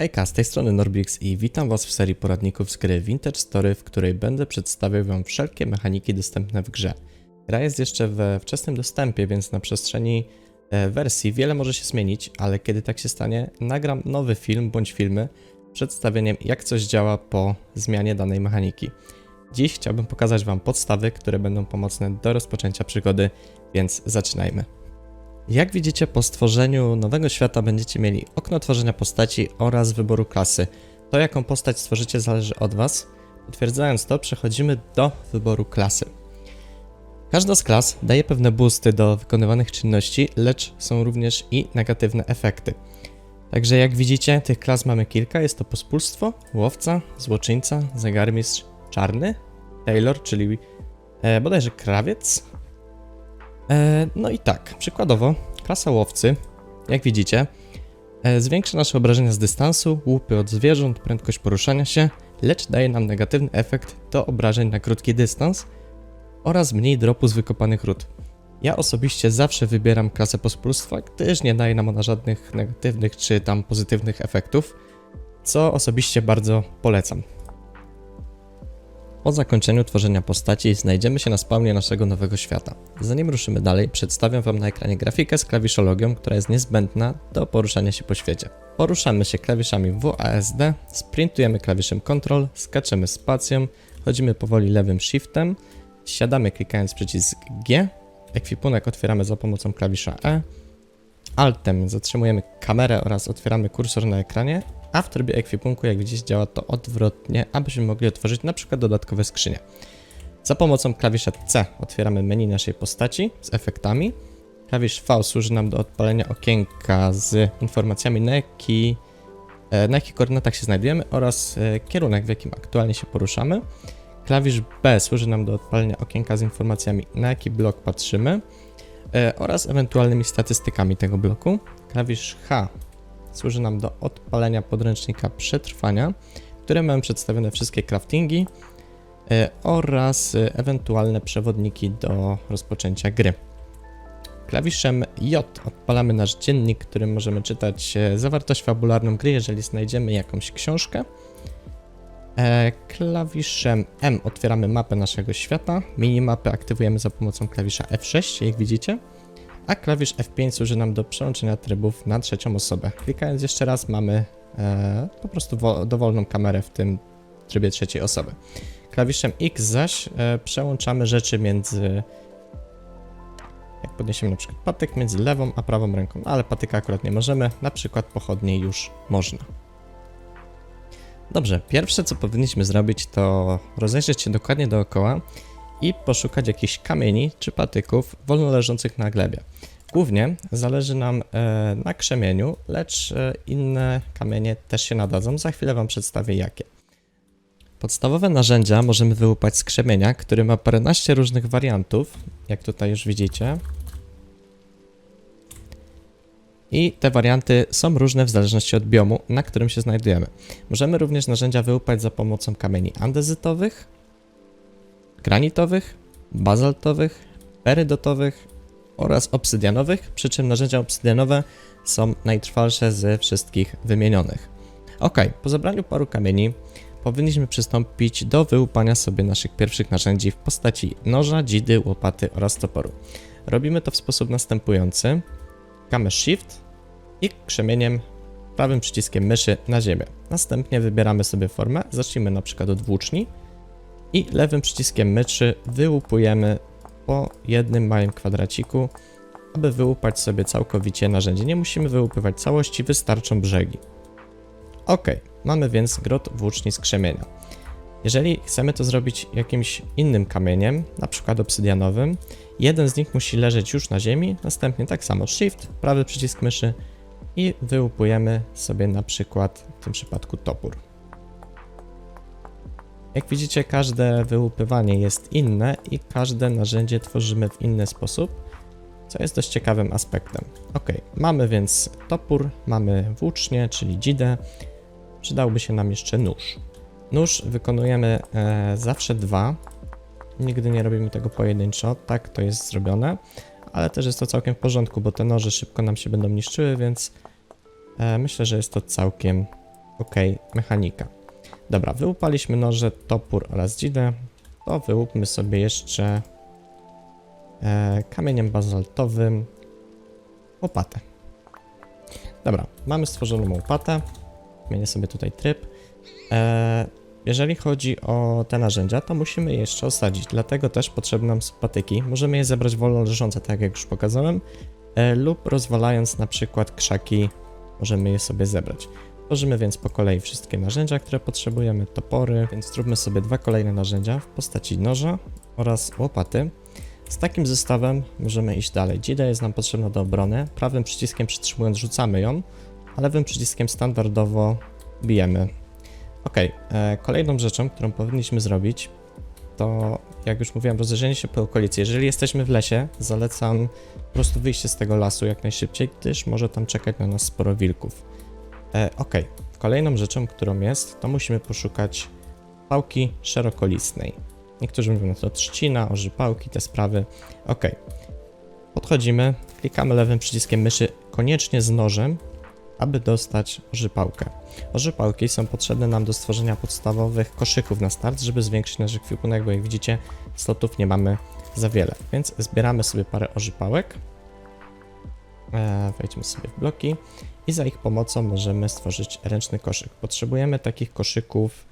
Hejka, z tej strony Norbix i witam Was w serii poradników z gry Vintage Story, w której będę przedstawiał Wam wszelkie mechaniki dostępne w grze. Gra jest jeszcze we wczesnym dostępie, więc na przestrzeni e, wersji wiele może się zmienić, ale kiedy tak się stanie, nagram nowy film bądź filmy przedstawieniem jak coś działa po zmianie danej mechaniki. Dziś chciałbym pokazać Wam podstawy, które będą pomocne do rozpoczęcia przygody, więc zaczynajmy. Jak widzicie, po stworzeniu nowego świata będziecie mieli okno tworzenia postaci oraz wyboru klasy. To, jaką postać stworzycie, zależy od Was. Potwierdzając to, przechodzimy do wyboru klasy. Każda z klas daje pewne boosty do wykonywanych czynności, lecz są również i negatywne efekty. Także jak widzicie, tych klas mamy kilka. Jest to pospólstwo, łowca, złoczyńca, zegarmistrz, czarny, tailor, czyli e, bodajże krawiec, no i tak, przykładowo, klasa łowcy, jak widzicie, e, zwiększa nasze obrażenia z dystansu, łupy od zwierząt, prędkość poruszania się, lecz daje nam negatywny efekt do obrażeń na krótki dystans oraz mniej dropu z wykopanych ród. Ja osobiście zawsze wybieram klasę pospólstwa, gdyż nie daje nam ona żadnych negatywnych czy tam pozytywnych efektów, co osobiście bardzo polecam. Po zakończeniu tworzenia postaci znajdziemy się na spawnie naszego nowego świata. Zanim ruszymy dalej, przedstawiam Wam na ekranie grafikę z klawiszologią, która jest niezbędna do poruszania się po świecie. Poruszamy się klawiszami WASD, sprintujemy klawiszem Ctrl, skaczemy spacją, chodzimy powoli lewym shiftem, siadamy klikając przycisk G, ekwipunek otwieramy za pomocą klawisza E, Altem zatrzymujemy kamerę oraz otwieramy kursor na ekranie, a w trybie ekwipunku, jak widzicie, działa to odwrotnie, abyśmy mogli otworzyć na przykład dodatkowe skrzynie. Za pomocą klawisza C otwieramy menu naszej postaci z efektami. Klawisz V służy nam do odpalenia okienka z informacjami, na, jaki, e, na jakich koordynatach się znajdujemy oraz e, kierunek, w jakim aktualnie się poruszamy. Klawisz B służy nam do odpalenia okienka z informacjami, na jaki blok patrzymy e, oraz ewentualnymi statystykami tego bloku. Klawisz H służy nam do odpalenia podręcznika przetrwania, w którym mamy przedstawione wszystkie craftingi e, oraz e, ewentualne przewodniki do rozpoczęcia gry. Klawiszem J odpalamy nasz dziennik, którym możemy czytać e, zawartość fabularną gry, jeżeli znajdziemy jakąś książkę. Klawiszem M otwieramy mapę naszego świata. Minimapy aktywujemy za pomocą klawisza F6, jak widzicie a klawisz F5 służy nam do przełączenia trybów na trzecią osobę. Klikając jeszcze raz mamy e, po prostu dowolną kamerę w tym trybie trzeciej osoby. Klawiszem X zaś e, przełączamy rzeczy między jak podniesiemy na przykład patyk między lewą a prawą ręką, ale patyka akurat nie możemy, na przykład pochodnie już można. Dobrze, pierwsze co powinniśmy zrobić to rozejrzeć się dokładnie dookoła i poszukać jakichś kamieni czy patyków wolno leżących na glebie. Głównie zależy nam e, na krzemieniu, lecz e, inne kamienie też się nadadzą. Za chwilę Wam przedstawię jakie. Podstawowe narzędzia możemy wyłupać z krzemienia, który ma paręnaście różnych wariantów, jak tutaj już widzicie. I te warianty są różne w zależności od biomu, na którym się znajdujemy. Możemy również narzędzia wyłupać za pomocą kamieni andezytowych, granitowych, bazaltowych, perydotowych oraz obsydianowych, przy czym narzędzia obsydianowe są najtrwalsze ze wszystkich wymienionych. Ok, po zebraniu paru kamieni powinniśmy przystąpić do wyłupania sobie naszych pierwszych narzędzi w postaci noża, dzidy, łopaty oraz toporu. Robimy to w sposób następujący. Klikamy Shift i krzemieniem prawym przyciskiem myszy na ziemię. Następnie wybieramy sobie formę, zacznijmy na przykład od włóczni i lewym przyciskiem myszy wyłupujemy po jednym małym kwadraciku, aby wyłupać sobie całkowicie narzędzie. Nie musimy wyłupywać całości, wystarczą brzegi. Ok, mamy więc grot włóczni z krzemienia. Jeżeli chcemy to zrobić jakimś innym kamieniem, na przykład obsydianowym, jeden z nich musi leżeć już na ziemi, następnie tak samo Shift, prawy przycisk myszy i wyłupujemy sobie na przykład w tym przypadku topór. Jak widzicie, każde wyłupywanie jest inne i każde narzędzie tworzymy w inny sposób, co jest dość ciekawym aspektem. Ok, mamy więc topór, mamy włócznie, czyli dzidę. Przydałby się nam jeszcze nóż. Nóż wykonujemy e, zawsze dwa. Nigdy nie robimy tego pojedynczo, tak to jest zrobione, ale też jest to całkiem w porządku, bo te noże szybko nam się będą niszczyły, więc e, myślę, że jest to całkiem OK, mechanika. Dobra, wyłupaliśmy noże, topór oraz dzidę. To wyłupmy sobie jeszcze e, kamieniem bazaltowym łopatę. Dobra, mamy stworzoną łopatę. Zmienię sobie tutaj tryb. E, jeżeli chodzi o te narzędzia, to musimy je jeszcze osadzić, dlatego też potrzebne nam są patyki. Możemy je zebrać wolno leżące, tak jak już pokazałem, e, lub rozwalając na przykład krzaki, możemy je sobie zebrać. Tworzymy więc po kolei wszystkie narzędzia, które potrzebujemy, topory, więc zróbmy sobie dwa kolejne narzędzia w postaci noża oraz łopaty. Z takim zestawem możemy iść dalej. Dzida jest nam potrzebna do obrony. Prawym przyciskiem przytrzymując rzucamy ją, a lewym przyciskiem standardowo bijemy. Ok, e, kolejną rzeczą, którą powinniśmy zrobić, to jak już mówiłem, rozejrzenie się po okolicy. Jeżeli jesteśmy w lesie, zalecam po prostu wyjście z tego lasu jak najszybciej, gdyż może tam czekać na nas sporo wilków. E, ok, kolejną rzeczą, którą jest, to musimy poszukać pałki szerokolistnej. Niektórzy mówią na to trzcina, orzypałki, te sprawy. Ok, podchodzimy, klikamy lewym przyciskiem myszy, koniecznie z nożem, aby dostać orzypałkę. Orzypałki są potrzebne nam do stworzenia podstawowych koszyków na start, żeby zwiększyć nasz ekwipunek, bo jak widzicie, slotów nie mamy za wiele. Więc zbieramy sobie parę orzypałek. E, wejdźmy sobie w bloki i za ich pomocą możemy stworzyć ręczny koszyk. Potrzebujemy takich koszyków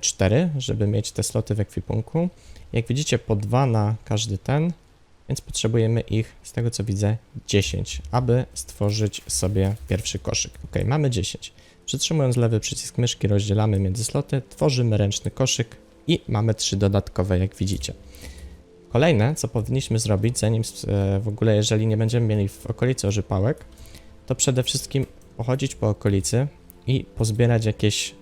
4, żeby mieć te sloty w ekwipunku. Jak widzicie, po 2 na każdy ten, więc potrzebujemy ich, z tego co widzę, 10, aby stworzyć sobie pierwszy koszyk. Ok, mamy 10. Przytrzymując lewy przycisk myszki rozdzielamy między sloty, tworzymy ręczny koszyk i mamy 3 dodatkowe, jak widzicie. Kolejne, co powinniśmy zrobić, zanim e, w ogóle, jeżeli nie będziemy mieli w okolicy orzypałek, to przede wszystkim pochodzić po okolicy i pozbierać jakieś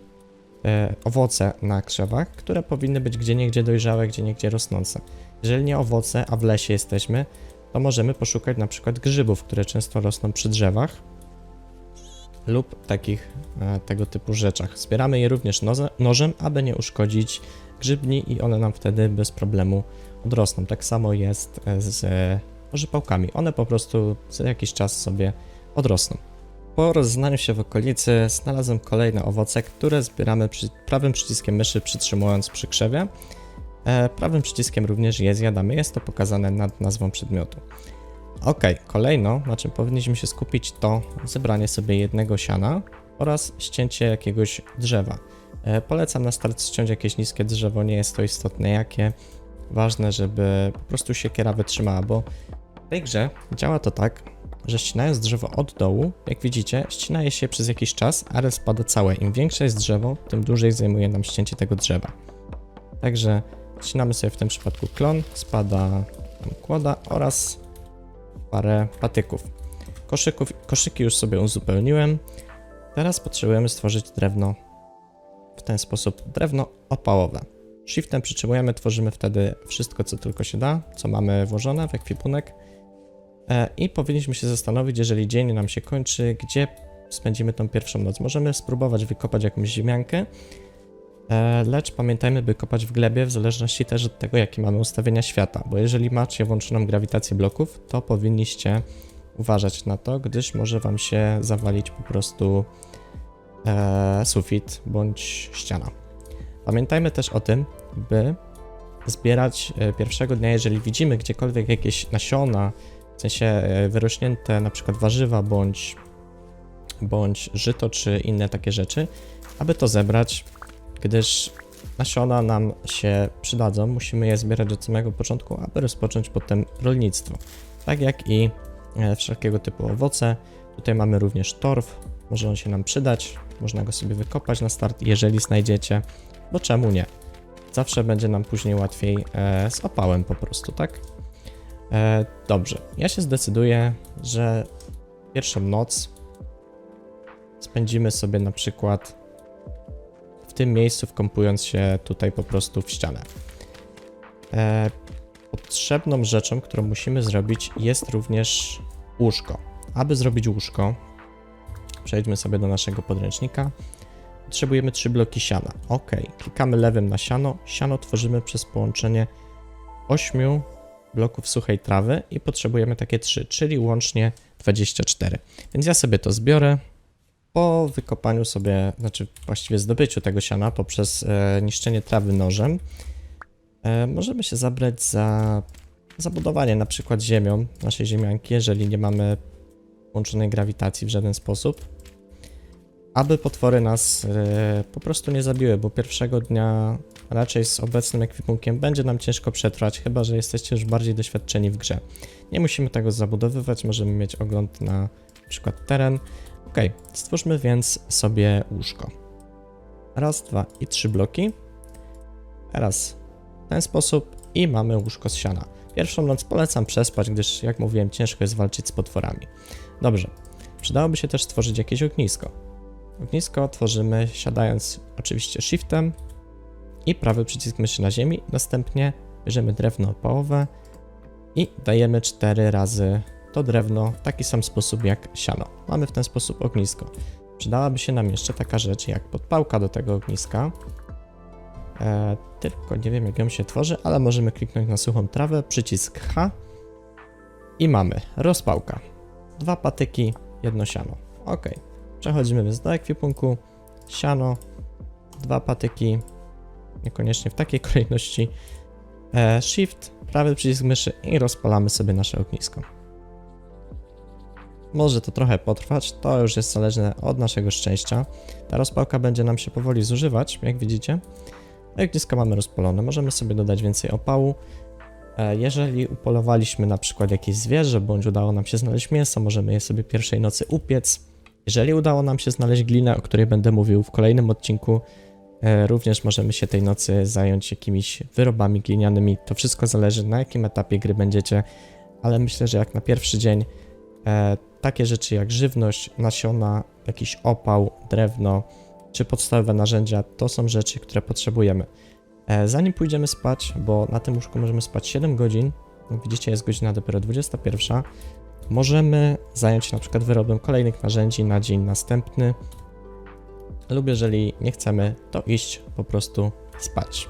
e, owoce na krzewach, które powinny być gdzie niegdzie dojrzałe, gdzie niegdzie rosnące. Jeżeli nie owoce, a w lesie jesteśmy, to możemy poszukać na przykład grzybów, które często rosną przy drzewach lub takich e, tego typu rzeczach. Zbieramy je również noze, nożem, aby nie uszkodzić grzybni i one nam wtedy bez problemu odrosną. Tak samo jest e, z e, orzypałkami. One po prostu za jakiś czas sobie odrosną. Po rozeznaniu się w okolicy znalazłem kolejne owoce, które zbieramy przy prawym przyciskiem myszy przytrzymując przy krzewie. E, prawym przyciskiem również je zjadamy. Jest to pokazane nad nazwą przedmiotu. Ok, kolejno, na czym powinniśmy się skupić, to zebranie sobie jednego siana oraz ścięcie jakiegoś drzewa. E, polecam na start ściąć jakieś niskie drzewo, nie jest to istotne jakie. Ważne, żeby po prostu siekiera wytrzymała, bo w tej grze działa to tak, że ścinając drzewo od dołu, jak widzicie, ścina je się przez jakiś czas, ale spada całe. Im większe jest drzewo, tym dłużej zajmuje nam ścięcie tego drzewa. Także ścinamy sobie w tym przypadku klon, spada kłoda oraz parę patyków. Koszyków, koszyki już sobie uzupełniłem. Teraz potrzebujemy stworzyć drewno w ten sposób, drewno opałowe. Shiftem przytrzymujemy, tworzymy wtedy wszystko, co tylko się da, co mamy włożone w ekwipunek. E, I powinniśmy się zastanowić, jeżeli dzień nam się kończy, gdzie spędzimy tą pierwszą noc. Możemy spróbować wykopać jakąś ziemiankę, e, lecz pamiętajmy, by kopać w glebie, w zależności też od tego, jakie mamy ustawienia świata, bo jeżeli macie włączoną grawitację bloków, to powinniście uważać na to, gdyż może wam się zawalić po prostu e, sufit bądź ściana. Pamiętajmy też o tym, by zbierać e, pierwszego dnia, jeżeli widzimy gdziekolwiek jakieś nasiona, w sensie e, wyrośnięte na przykład warzywa bądź, bądź żyto czy inne takie rzeczy, aby to zebrać, gdyż nasiona nam się przydadzą, musimy je zbierać od samego początku, aby rozpocząć potem rolnictwo. Tak jak i e, wszelkiego typu owoce. Tutaj mamy również torf, może on się nam przydać, można go sobie wykopać na start, jeżeli znajdziecie, bo czemu nie? Zawsze będzie nam później łatwiej e, z opałem po prostu, tak? E, dobrze, ja się zdecyduję, że pierwszą noc spędzimy sobie na przykład w tym miejscu, wkąpując się tutaj po prostu w ścianę. E, potrzebną rzeczą, którą musimy zrobić, jest również łóżko. Aby zrobić łóżko, przejdźmy sobie do naszego podręcznika. Potrzebujemy trzy bloki siana. Ok, klikamy lewym na siano. Siano tworzymy przez połączenie 8 bloków suchej trawy i potrzebujemy takie 3, czyli łącznie 24. Więc ja sobie to zbiorę, po wykopaniu sobie, znaczy właściwie zdobyciu tego siana poprzez e, niszczenie trawy nożem, e, możemy się zabrać za zabudowanie na przykład ziemią naszej ziemianki, jeżeli nie mamy łączonej grawitacji w żaden sposób, aby potwory nas e, po prostu nie zabiły, bo pierwszego dnia raczej z obecnym ekwipunkiem będzie nam ciężko przetrwać, chyba że jesteście już bardziej doświadczeni w grze. Nie musimy tego zabudowywać, możemy mieć ogląd na, na przykład teren. Ok, stwórzmy więc sobie łóżko. Raz, dwa i trzy bloki. Teraz w ten sposób i mamy łóżko z siana. Pierwszą noc polecam przespać, gdyż jak mówiłem ciężko jest walczyć z potworami. Dobrze, przydałoby się też stworzyć jakieś ognisko. Ognisko tworzymy siadając oczywiście shiftem i prawy przycisk myszy na ziemi. Następnie bierzemy drewno opałowe i dajemy 4 razy to drewno w taki sam sposób jak siano. Mamy w ten sposób ognisko. Przydałaby się nam jeszcze taka rzecz jak podpałka do tego ogniska. E, tylko nie wiem jak ją się tworzy, ale możemy kliknąć na suchą trawę, przycisk H i mamy rozpałka. Dwa patyki, jedno siano. Ok. Przechodzimy więc do ekwipunku. Siano, dwa patyki, niekoniecznie w takiej kolejności. E, shift, prawy przycisk myszy i rozpalamy sobie nasze ognisko. Może to trochę potrwać, to już jest zależne od naszego szczęścia. Ta rozpałka będzie nam się powoli zużywać, jak widzicie. Ognisko mamy rozpalone, możemy sobie dodać więcej opału. E, Jeżeli upolowaliśmy na przykład jakieś zwierzę, bądź udało nam się znaleźć mięso, możemy je sobie pierwszej nocy upiec. Jeżeli udało nam się znaleźć glinę, o której będę mówił w kolejnym odcinku, e, również możemy się tej nocy zająć jakimiś wyrobami glinianymi. To wszystko zależy na jakim etapie gry będziecie, ale myślę, że jak na pierwszy dzień e, takie rzeczy jak żywność, nasiona, jakiś opał, drewno czy podstawowe narzędzia to są rzeczy, które potrzebujemy. E, zanim pójdziemy spać, bo na tym łóżku możemy spać 7 godzin, widzicie jest godzina dopiero 21, możemy zająć się na przykład wyrobem kolejnych narzędzi na dzień następny lub jeżeli nie chcemy, to iść po prostu spać.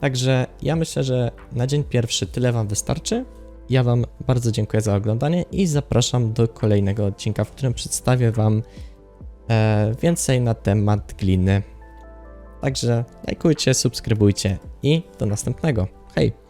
Także ja myślę, że na dzień pierwszy tyle Wam wystarczy. Ja Wam bardzo dziękuję za oglądanie i zapraszam do kolejnego odcinka, w którym przedstawię Wam e, więcej na temat gliny. Także lajkujcie, subskrybujcie i do następnego. Hej!